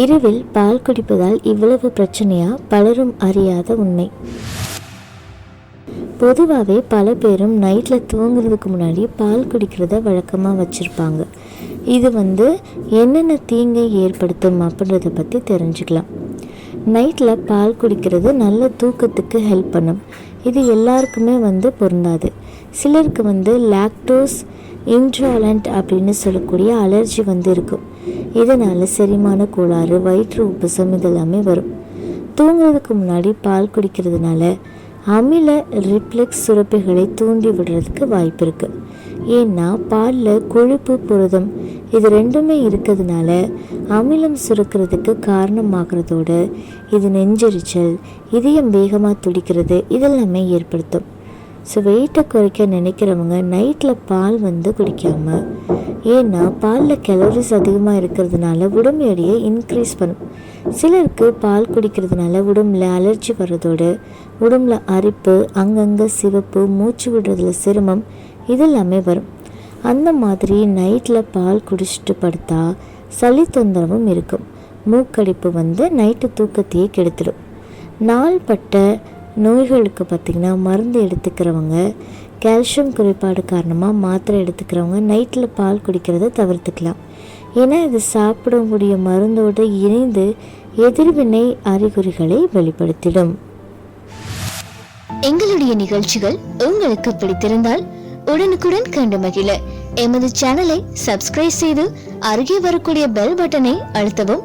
இரவில் பால் குடிப்பதால் இவ்வளவு பிரச்சனையா? பலரும் அறியாத உண்மை. பொதுவாகவே பல பேரும் நைட்டில் தூங்குறதுக்கு முன்னாடி பால் குடிக்கிறத வழக்கமாக வச்சுருப்பாங்க. இது வந்து என்னென்ன தீங்கை ஏற்படுத்தும் அப்படின்றத பற்றி தெரிஞ்சுக்கலாம். நைட்டில் பால் குடிக்கிறது நல்ல தூக்கத்துக்கு ஹெல்ப் பண்ணும். இது எல்லாருக்குமே வந்து பொருந்தாது. சிலருக்கு வந்து லாக்டோஸ் இன்ட்ராலண்ட் அப்படின்னு சொல்லக்கூடிய அலர்ஜி வந்து இருக்கும். இதனால் செரிமான கோளாறு வயிற்று உப்புசம் இதெல்லாமே வரும். தூங்குறதுக்கு முன்னாடி பால் குடிக்கிறதுனால அமில ரிப்ளெக்ஸ் சுரப்பிகளை தூண்டி விடுறதுக்கு வாய்ப்பு இருக்கு. ஏன்னா பாலில் கொழுப்பு புரதம் இது ரெண்டுமே இருக்கிறதுனால அமிலம் சுரக்கிறதுக்கு காரணமாகிறதோடு இது நெஞ்செரிச்சல் இதயம் வேகமாக துடிக்கிறது இதெல்லாமே ஏற்படுத்தும். ஸோ வெயிட்டை குறைக்க நினைக்கிறவங்க நைட்டில் பால் வந்து குடிக்காமல் ஏன்னா பாலில் கேலரிஸ் அதிகமாக இருக்கிறதுனால உடம்பு எடையை இன்க்ரீஸ் பண்ணும். சிலருக்கு பால் குடிக்கிறதுனால உடம்புல அலர்ஜி வர்றதோடு உடம்புல அரிப்பு அங்கங்கே சிவப்பு மூச்சு விடுறதுல சிரமம் இதெல்லாமே வரும். அந்த மாதிரி நைட்டில் பால் குடிச்சிட்டு படுத்தா சளி தொந்தரவும் இருக்கும். மூக்கடிப்பு வந்து நைட்டு தூக்கத்தையே கெடுத்துடும் நாள்பட்ட நோய்களுக்கு பார்த்திங்கன்னா மருந்து எடுத்துக்கிறவங்க கால்சியம் குறைபாடு காரணமாக மாத்திரை எடுத்துக்கிறவங்க நைட்டில் பால் குடிக்கிறத தவிர்த்துக்கலாம். ஏன்னா இது சாப்பிடக்கூடிய மருந்தோடு இணைந்து எதிர்வினை அறிகுறிகளை வெளிப்படுத்திடும். எங்களுடைய நிகழ்ச்சிகள் உங்களுக்கு பிடித்திருந்தால் உடனுக்குடன் கண்டு மகிழ. எமது சேனலை சப்ஸ்கிரைப் செய்து அருகே வரக்கூடிய பெல் பட்டனை அழுத்தவும்.